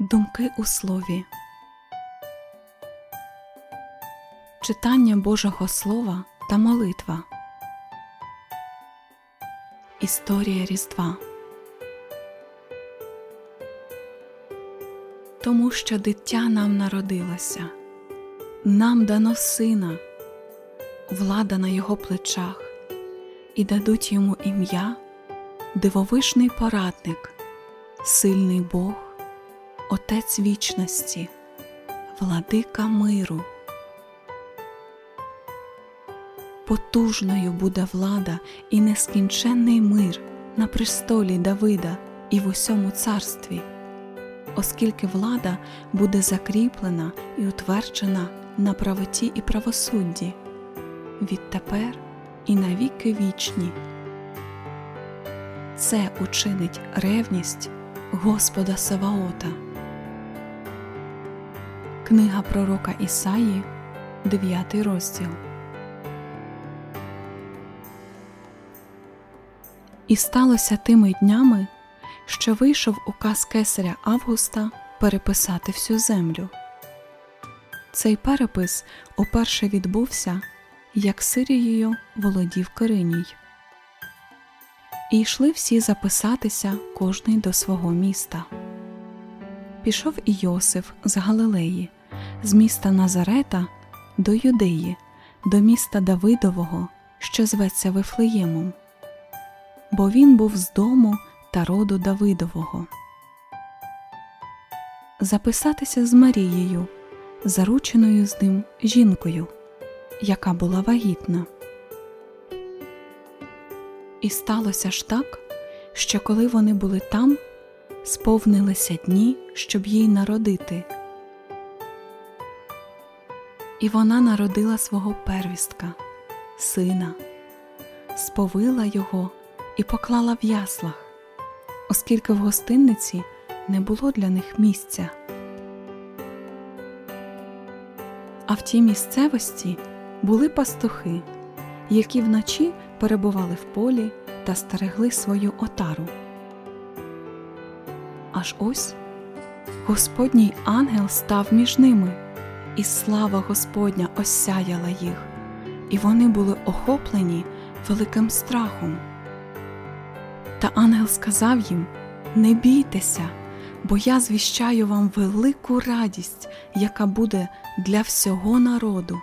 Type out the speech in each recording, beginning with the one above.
Думки у слові. Читання Божого Слова та молитва. Історія Різдва. Тому що дитя нам народилося, нам дано сина, влада на його плечах, і дадуть йому ім'я, дивовишний порадник, сильний Бог. Отець вічності, владика миру. Потужною буде влада і нескінченний мир на престолі Давида і в усьому царстві, оскільки влада буде закріплена і утверджена на правоті і правосудді відтепер і навіки вічні. Це учинить ревність Господа Саваота. Книга пророка Ісаї, 9 розділ. І сталося тими днями, що вийшов указ кесаря Августа переписати всю землю. Цей перепис уперше відбувся, як Сирією володів Кириній. І йшли всі записатися кожний до свого міста. Пішов і Йосиф з Галилеї, з міста Назарета до Юдеї, до міста Давидового, що зветься Вифлеємом, бо він був з дому та роду Давидового. Записатися з Марією, зарученою з ним жінкою, яка була вагітна. І сталося ж так, що коли вони були там, сповнилися дні, щоб їй народити. І вона народила свого первістка, сина, сповила його і поклала в яслах, оскільки в гостинниці не було для них місця. А в тій місцевості були пастухи, які вночі перебували в полі та стерегли свою отару. Аж ось Господній ангел став між ними, і слава Господня осяяла їх, і вони були охоплені великим страхом. Та ангел сказав їм: Не бійтеся, бо я звіщаю вам велику радість, яка буде для всього народу.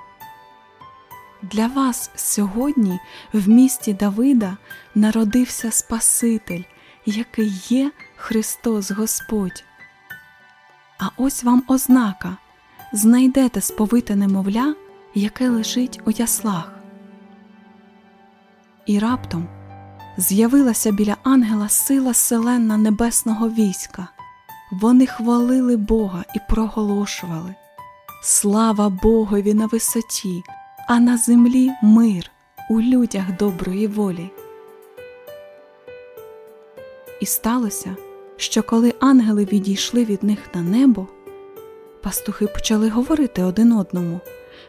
Для вас сьогодні в місті Давида народився Спаситель, який є Христос Господь. А ось вам ознака знайдете сповите немовля, яке лежить у яслах. І раптом з'явилася біля ангела сила селенна небесного війська. Вони хвалили Бога і проголошували Слава Богові на висоті, а на землі мир у людях доброї волі. І сталося, що коли ангели відійшли від них на небо, пастухи почали говорити один одному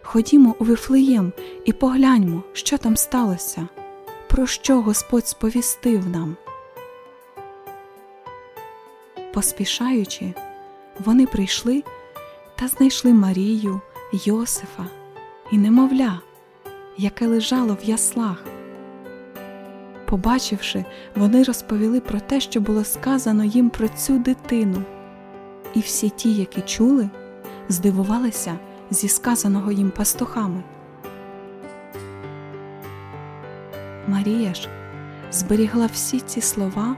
Ходімо у Вифлеєм і погляньмо, що там сталося, про що Господь сповістив нам. Поспішаючи, вони прийшли та знайшли Марію, Йосифа і немовля, яке лежало в яслах. Побачивши, вони розповіли про те, що було сказано їм про цю дитину, і всі ті, які чули, здивувалися зі сказаного їм пастухами. Марія ж зберігла всі ці слова,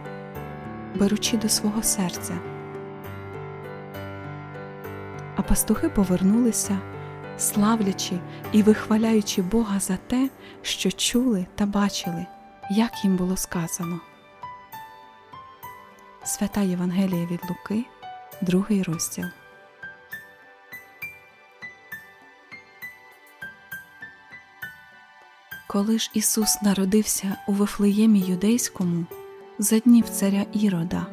беручи до свого серця. А пастухи повернулися, славлячи і вихваляючи Бога за те, що чули та бачили як їм було сказано. Свята Євангелія від Луки, другий розділ. Коли ж Ісус народився у Вифлеємі Юдейському за днів царя Ірода,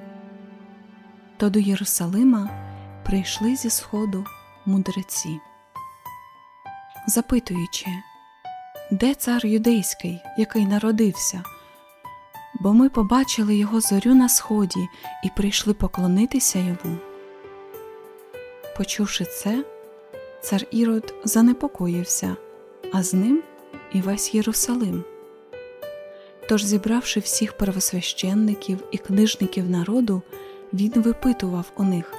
то до Єрусалима прийшли зі сходу мудреці, запитуючи де цар юдейський, який народився? Бо ми побачили його зорю на сході і прийшли поклонитися йому. Почувши це, цар Ірод занепокоївся, а з ним і весь Єрусалим. Тож, зібравши всіх первосвященників і книжників народу, він випитував у них,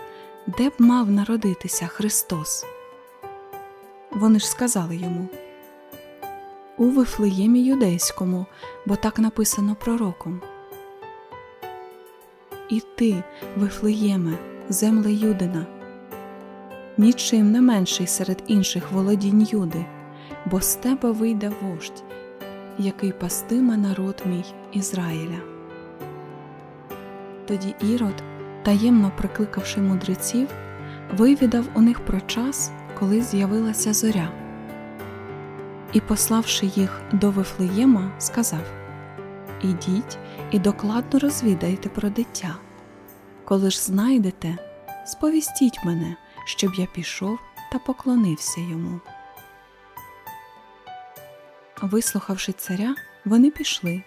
де б мав народитися Христос. Вони ж сказали йому у Вифлеємі юдейському, бо так написано пророком. І ти, Вифлеєме, земле Юдина, нічим не менший серед інших володінь Юди, бо з тебе вийде вождь, який пастиме народ мій Ізраїля. Тоді Ірод, таємно прикликавши мудреців, вивідав у них про час, коли з'явилася зоря. І, пославши їх до Вифлеєма, сказав Ідіть і докладно розвідайте про дитя. Коли ж знайдете, сповістіть мене, щоб я пішов та поклонився йому. Вислухавши царя, вони пішли.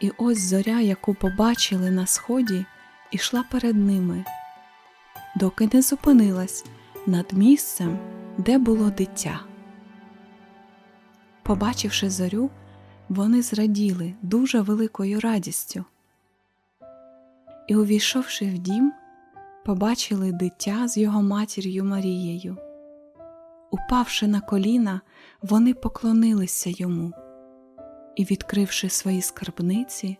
І ось зоря, яку побачили на сході, ішла перед ними, доки не зупинилась над місцем, де було дитя. Побачивши зорю, вони зраділи дуже великою радістю. І, увійшовши в дім, побачили дитя з його матір'ю Марією. Упавши на коліна, вони поклонилися йому і, відкривши свої скарбниці,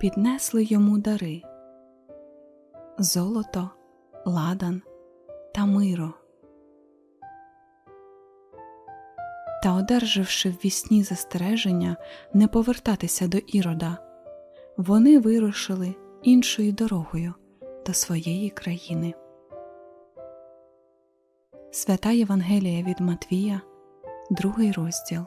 піднесли йому дари золото, ладан та миро. Та, одержавши в вісні застереження не повертатися до Ірода, вони вирушили іншою дорогою до своєї країни. Свята Євангелія від Матвія, другий розділ.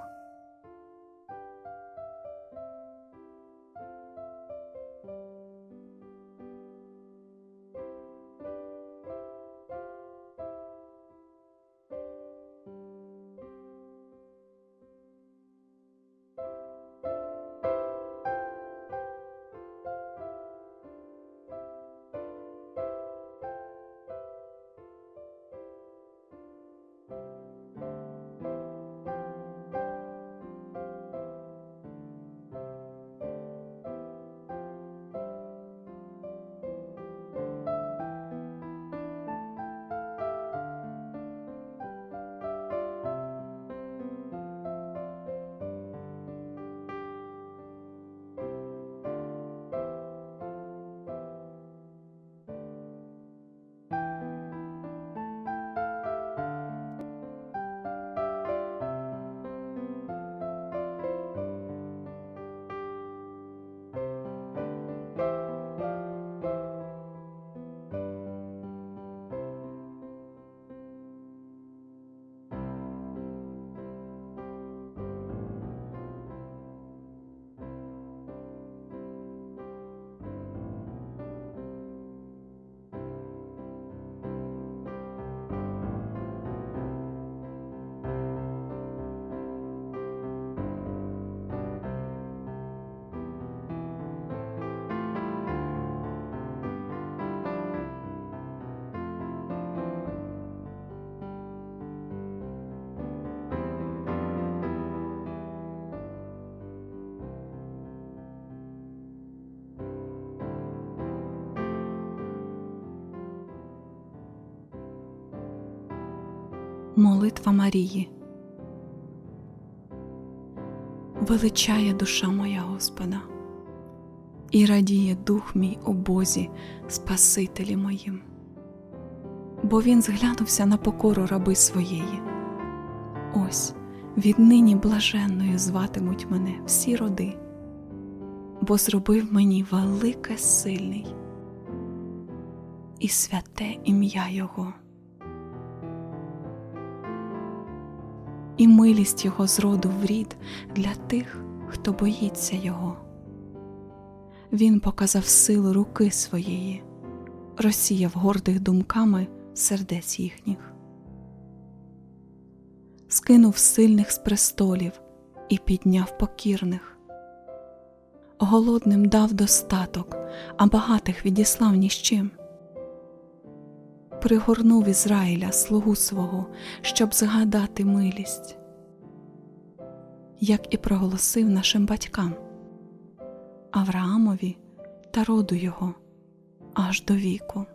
Молитва Марії. Величає душа моя Господа, і радіє дух мій у Бозі, Спасителі моїм, бо Він зглянувся на покору раби своєї. Ось віднині блаженною зватимуть мене всі роди, бо зробив мені велике сильний і святе ім'я Його. І милість Його зроду в рід для тих, хто боїться Його. Він показав силу руки своєї, розсіяв гордих думками сердець їхніх, скинув сильних з престолів і підняв покірних, голодним дав достаток, а багатих відіслав ні з чим. Пригорнув Ізраїля, слугу свого, щоб згадати милість, як і проголосив нашим батькам, Авраамові та роду його аж до віку.